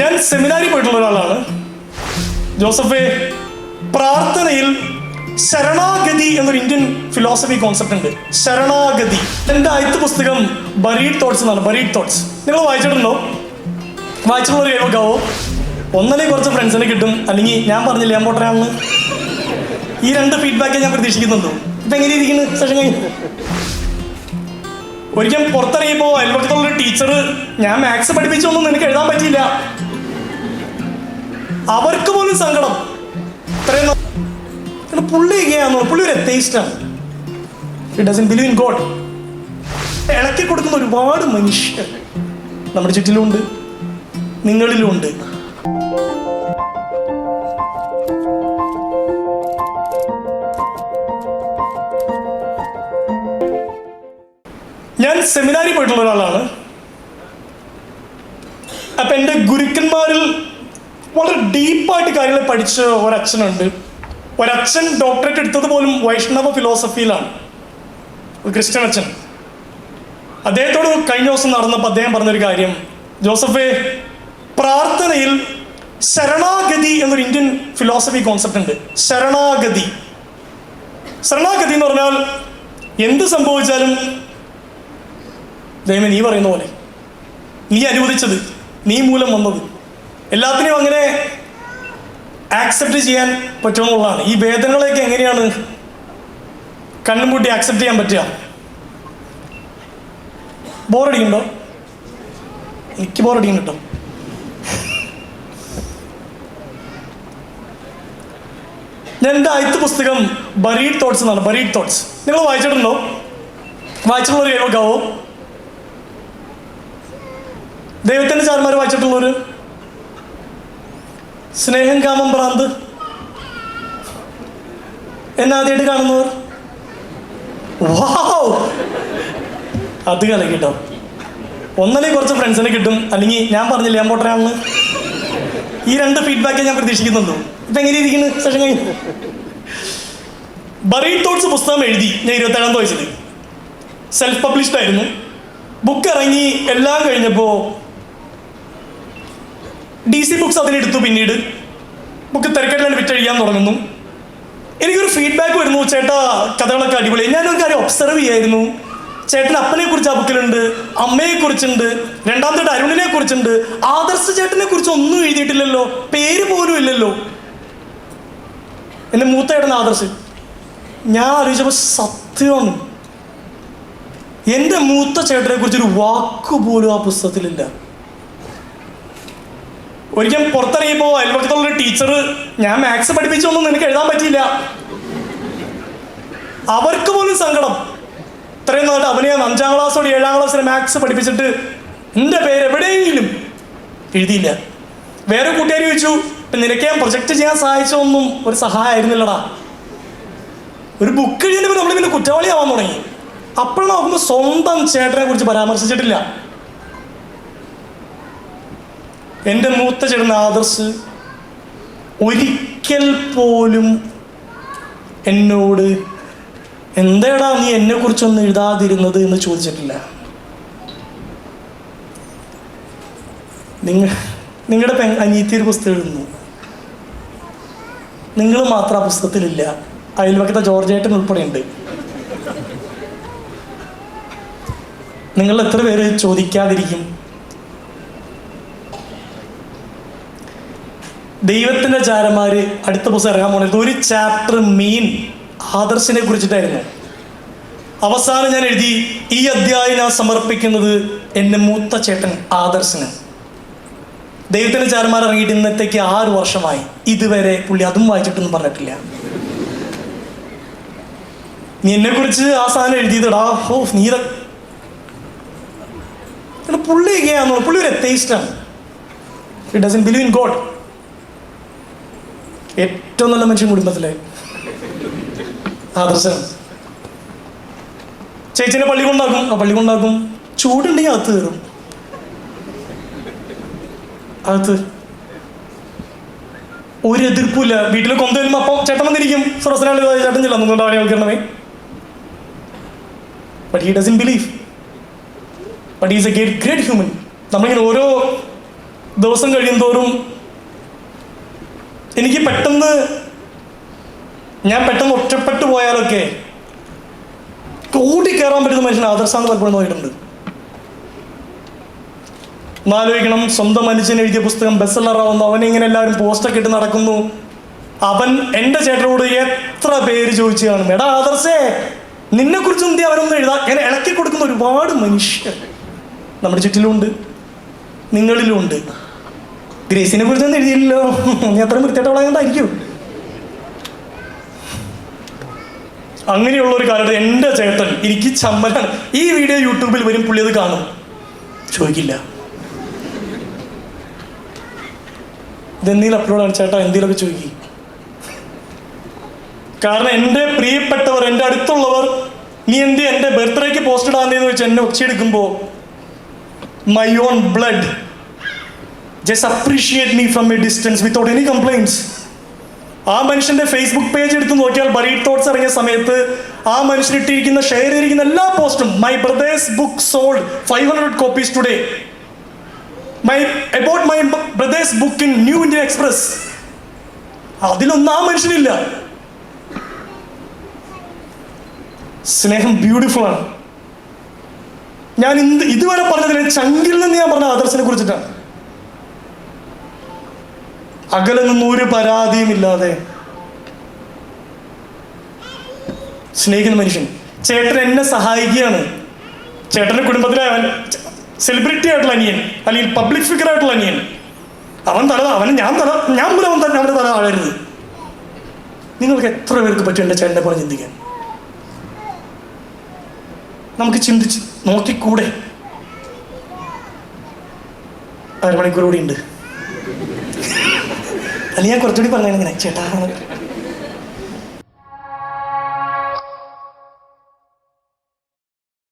ഞാൻ സെമിനാരി പോയിട്ടുള്ള ഒരാളാണ്. ജോസഫെ പ്രാർത്ഥനയിൽ ശരണാഗതി എന്നൊരു ഇന്ത്യൻ ഫിലോസഫി കോൺസെപ്റ്റ് ഉണ്ട്. ശരണാഗതി. എന്റെ ആദ്യത്തെ പുസ്തകം ബറീഡ് തോട്ട്സ് എന്നാണ്. ബറീഡ് തോട്ട്സ് നിങ്ങൾ വായിച്ചിട്ടുണ്ടോ? വായിച്ചിട്ടുള്ള ഒരു കേൾക്കാവോ? ഒന്നല്ലേ കുറച്ച് ഫ്രണ്ട്സിനെ കിട്ടും. അല്ലെങ്കിൽ ഞാൻ പറഞ്ഞില്ല ഞാൻ പോട്ടനാണെന്ന് ഈ രണ്ട് ഫീഡ്ബാക്കേ ഞാൻ പ്രതീക്ഷിക്കുന്നുണ്ടോ. ഇപ്പൊ എങ്ങനെ ഇരിക്കുന്നു സെഷൻ കഴിഞ്ഞു. ഒരിക്കൽ പുറത്തിറങ്ങിയപ്പോ അയൽപക്കത്തുള്ള ഒരു ടീച്ചർ ഞാൻ മാത്സ് പഠിപ്പിച്ചൊന്നും നിനക്ക് എഴുതാൻ പറ്റിയില്ല. അവർക്ക് പോലും സങ്കടം. ഇത്രയും പുള്ളി എങ്ങനെയാണോ പുള്ളി ഒരു എത്തേസ്റ്റാണ് it doesn't believe in God ഇളക്കി കൊടുക്കുന്ന ഒരുപാട് മനുഷ്യർ നമ്മുടെ ചുറ്റിലുമുണ്ട് നിങ്ങളിലുമുണ്ട് ഞാൻ സെമിനാറിൽ പോയിട്ടുള്ള ഒരാളാണ്. അപ്പൊ എന്റെ ഗുരുക്കന്മാരിൽ വളരെ ഡീപ്പായിട്ട് കാര്യങ്ങൾ പഠിച്ച ഒരച്ഛനുണ്ട്. ഒരച്ഛൻ ഡോക്ടറേറ്റ് എടുത്തത് പോലും വൈഷ്ണവ ഫിലോസഫിയിലാണ് ഒരു ക്രിസ്ത്യൻ അച്ഛൻ. അദ്ദേഹത്തോട് കഴിഞ്ഞ ദിവസം നടന്നപ്പോൾ അദ്ദേഹം പറഞ്ഞൊരു കാര്യം. ജോസഫെ പ്രാർത്ഥനയിൽ ശരണാഗതി എന്നൊരു ഇന്ത്യൻ ഫിലോസഫി കോൺസെപ്റ്റ് ഉണ്ട്. ശരണാഗതി. ശരണാഗതി എന്ന് പറഞ്ഞാൽ എന്ത് സംഭവിച്ചാലും ദൈവം നീ പറയുന്ന പോലെ. നീ അനുവദിച്ചത്. നീ മൂലം വന്നത്. എല്ലാത്തിനെയും അങ്ങനെ ആക്സെപ്റ്റ് ചെയ്യാൻ പറ്റുമെന്നുള്ളതാണ്. ഈ വേദനകളെയൊക്കെ എങ്ങനെയാണ് കണ്ണും കൂട്ടി ആക്സെപ്റ്റ് ചെയ്യാൻ പറ്റുക? ബോറടിക്കുന്നുണ്ടോ എനിക്ക് ബോറടിക്കും കേട്ടോ. ഞാൻ എന്റെ ആദ്യത്തെ പുസ്തകം ബറീഡ് തോട്ട്സ് എന്നാണ്. ബറീഡ് തോട്ട്സ് നിങ്ങൾ വായിച്ചിട്ടുണ്ടോ? വായിച്ചിട്ടുള്ള ഒരു കേൾക്കാവോ ദൈവത്തിന്റെ ചാർമാർ വായിച്ചിട്ടുള്ളവര്? സ്നേഹം കാമം ഭ്രാന്ത് എന്നാദ്യമായിട്ട് കാണുന്നവർ? വാവ്! അത് കലക്കിട്ടോ ഒന്നല്ലെങ്കിൽ കുറച്ച് ഫ്രണ്ട്സിനെ കിട്ടും? അല്ലെങ്കിൽ ഞാൻ പറഞ്ഞില്ല ഞാൻ പോട്ടനാണെന്ന് ഈ രണ്ട് ഫീഡ്ബാക്കേ ഞാൻ പ്രതീക്ഷിക്കുന്നുള്ളൂ. ഇപ്പൊ എങ്ങനെ ഇരിക്കുന്നു സെഷൻ കഴിഞ്ഞു. ബറീ തോട്ട്സ് പുസ്തകം എഴുതി ഞാൻ ഇരുപത്തേഴാം വയസ്സിൽ. സെൽഫ് പബ്ലിഷ്ഡ് ആയിരുന്നു. ബുക്ക് ഇറങ്ങി എല്ലാം കഴിഞ്ഞപ്പോൾ ഡി സി ബുക്സ് അതിനെടുത്തു പിന്നീട്. ബുക്ക് തിരക്കേട്ടിലാണ് വിറ്റഴിയാൻ തുടങ്ങുന്നു. എനിക്കൊരു ഫീഡ്ബാക്ക് വരുന്നു. ചേട്ടാ കഥകളൊക്കെ അടിപൊളി. ഞാനൊരു കാര്യം ഒബ്സർവ് ചെയ്യായിരുന്നു. ചേട്ടൻ അപ്പനെ കുറിച്ച് ആ ബുക്കിലുണ്ട് അമ്മയെ കുറിച്ചുണ്ട് രണ്ടാമത്തെ അരുണിനെ കുറിച്ചുണ്ട്. ആദർശ ചേട്ടനെ കുറിച്ച് ഒന്നും എഴുതിയിട്ടില്ലല്ലോ. പേര് പോലും ഇല്ലല്ലോ. എന്റെ മൂത്ത ചേട്ടൻ ആദർശ്. ഞാൻ ആലോചിച്ചപ്പോൾ സത്യമാണ് എന്റെ മൂത്ത ചേട്ടനെ കുറിച്ചൊരു വാക്ക് പോലും ആ പുസ്തകത്തിലില്ല. ഒരിക്കൽ പുറത്തിറങ്ങിയപ്പോൾ അയൽപക്കത്തുള്ള ഒരു ടീച്ചർ ഞാൻ മാത്സ് പഠിപ്പിച്ചൊന്നും നിനക്ക് എഴുതാൻ പറ്റിയില്ല. അവർക്ക് പോലും സങ്കടം. ഇത്രയും നാട്ട് അവനെ അഞ്ചാം ക്ലാസ്സോട് ഏഴാം ക്ലാസ്സിൽ മാത്സ് പഠിപ്പിച്ചിട്ട് എന്റെ പേര് എവിടെയെങ്കിലും എഴുതിയില്ല. വേറെ കൂട്ടുകാർ ചോദിച്ചു നിനക്ക് ഞാൻ പ്രൊജക്റ്റ് ചെയ്യാൻ സഹായിച്ചൊന്നും ഒരു സഹായമായിരുന്നില്ലടാ. ഒരു ബുക്ക് എഴുതിയപ്പോൾ നമ്മൾ പിന്നെ കുറ്റവാളിയാവാൻ തുടങ്ങി. അപ്പോൾ നോക്കുമ്പോൾ സ്വന്തം ചേട്ടനെ കുറിച്ച് പരാമർശിച്ചിട്ടില്ല. എന്റെ മൂത്ത ചേട്ടൻ ആദർശ് ഒരിക്കൽ പോലും എന്നോട് എന്തേടാ നീ എന്നെ കുറിച്ചൊന്നും എഴുതാതിരുന്നത്? എന്ന് ചോദിച്ചിട്ടില്ല. നിങ്ങൾ നിങ്ങളുടെ പെ അനിയത്തി ഒരു പുസ്തകം എഴുതുന്നു. നിങ്ങൾ മാത്രം ആ പുസ്തകത്തിലില്ല. അയൽവക്കത്തെ ജോർജേട്ടൻ ഉൾപ്പെടെ ഉണ്ട് നിങ്ങൾ എത്ര പേര് ചോദിക്കാതിരിക്കും? ദൈവത്തിന്റെ ചാരന്മാര് അടുത്ത പുസ്തകം ഇറങ്ങാൻ പോണത് ഒരു ചാപ്റ്റർ മീൻ ആദർശിനെ കുറിച്ചിട്ടായിരുന്നു. അവസാനം ഞാൻ എഴുതി ഈ അധ്യായം ഞാൻ സമർപ്പിക്കുന്നത് എന്റെ മൂത്ത ചേട്ടൻ ആദർശന്. ദൈവത്തിന്റെ ചാരന്മാർ ഇറങ്ങിയിട്ട് ഇന്നത്തേക്ക് ആറ് വർഷമായി. ഇതുവരെ പുള്ളി അതും വായിച്ചിട്ടൊന്നും പറഞ്ഞിട്ടില്ല. നീ എന്നെ കുറിച്ച് ആ സാധനം എഴുതിയതടാ. ഓ നീ ഇത. എടാ, പുള്ളി എങ്ങനെയാണോ പുള്ളി ഒരു എത്തേയിസ്റ്റാണ് it doesn't believe in God ഏറ്റവും നല്ല മനുഷ്യൻ കുടുംബത്തിലെ ആദർശം ചേച്ചിനെ പള്ളി കൊണ്ടാക്കും ആ പള്ളി കൊണ്ടാക്കും. ചൂടുണ്ടെങ്കിൽ അകത്ത് കയറും. അകത്ത്. ഒരു എതിർപ്പില്ല വീട്ടിൽ കൊന്ത അപ്പൊ ചേട്ടൻ വന്നിരിക്കും. സുറസനാളി ചേട്ടൻ ചെല്ലാം believe is a great human നമ്മളിങ്ങനെ ഓരോ ദിവസം കഴിയുന്തോറും എനിക്ക് പെട്ടെന്ന് ഞാൻ പെട്ടെന്ന് ഒറ്റപ്പെട്ടു പോയാലൊക്കെ കൂടി കയറാൻ പറ്റുന്ന മനുഷ്യൻ ആദർശാന്ന് പലപ്പോഴും നോക്കിയിട്ടുണ്ട് ഒന്നാലോചിക്കണം സ്വന്തം മനുഷ്യൻ എഴുതിയ പുസ്തകം ബെസ്സലറാവുന്നു അവൻ ഇങ്ങനെ എല്ലാവരും പോസ്റ്റൊക്കെ ഇട്ട് നടക്കുന്നു. അവൻ എന്റെ ചേട്ടനോട് എത്ര പേര് ചോദിച്ചു കാണും. എടാ ആദർശേ നിന്നെ കുറിച്ച് എന്തി അവരൊന്നും എഴുതാ? ഇങ്ങനെ ഇളക്കി കൊടുക്കുന്ന ഒരുപാട് മനുഷ്യർ നമ്മുടെ ചുറ്റിലുമുണ്ട് നിങ്ങളിലുമുണ്ട് ഗ്രേസിനെ കുറിച്ചൊന്നും എഴുതിയില്ലല്ലോ. നീ അത്രയും വൃത്തിയായിട്ടുള്ളതായിരിക്കും അങ്ങനെയുള്ള ഒരു കാലത്ത് എന്റെ ചേട്ടൻ എനിക്ക് ചമ്മലാണ്. ഈ വീഡിയോ യൂട്യൂബിൽ വരും പുള്ളി അത് കാണും. ചോദിക്കില്ല. ഇതെന്തെങ്കിലും അപ്ലോഡാണ് ചേട്ടാ എന്തെങ്കിലുമൊക്കെ ചോദിക്കും. കാരണം എന്റെ പ്രിയപ്പെട്ടവർ എന്റെ അടുത്തുള്ളവർ നീ എന്ത് എന്റെ ബർത്ത്ഡേക്ക് പോസ്റ്റ് ഇടാന്നേന്ന് വെച്ച് എന്നെ ഒച്ചയെടുക്കുമ്പോൾ my own blood just appreciate me from a distance without any complaints ആ മനുഷ്യന്റെ ഫേസ്ബുക്ക് പേജ് എടുത്ത് നോക്കിയാൽ ബറീഡ് തോട്ട്സ് ഇറങ്ങിയ സമയത്ത് ആ മനുഷ്യൻ ഇട്ടിരിക്കുന്ന ഷെയർ ചെയ്തിരിക്കുന്ന എല്ലാ പോസ്റ്റും my brother's book sold five hundred copies today my about my brother's book in New India Express അതിലൊന്നും ആ മനുഷ്യനില്ല. സ്നേഹം ബ്യൂട്ടിഫുൾ ആണ്. ഞാൻ ഇതുവരെ പറഞ്ഞതിന് ചങ്കിൽ നിന്ന് ഞാൻ പറഞ്ഞ ആദർശനെ കുറിച്ചിട്ടാണ്. അകലെ നിന്ന് ഒരു പരാതിയും ഇല്ലാതെ. സ്നേഹിക്കുന്ന മനുഷ്യൻ. ചേട്ടൻ എന്നെ സഹായിക്കുകയാണ്. ചേട്ടന്റെ കുടുംബത്തിലെ അവൻ സെലിബ്രിറ്റി ആയിട്ടുള്ള അനിയൻ അല്ലെങ്കിൽ പബ്ലിക് ഫിഗർ ആയിട്ടുള്ള അനിയൻ. അവൻ തല അവൻ ഞാൻ തല ഞാൻ പോലും അവൻ തന്നെ അവന്റെ തല ആഴരുത് നിങ്ങൾക്ക് എത്ര പേർക്ക് പറ്റും എന്റെ ചേട്ടനെ പോലെ ചിന്തിക്കാൻ? നമുക്ക് ചിന്തിച്ച് നോക്കിക്കൂടെ? അരമണിക്കൂർ കൂടി ഉണ്ട്. അല്ലെങ്കിൽ ഞാൻ കുറച്ചുകൂടി പറഞ്ഞു ഇങ്ങനെ. ചേട്ടാ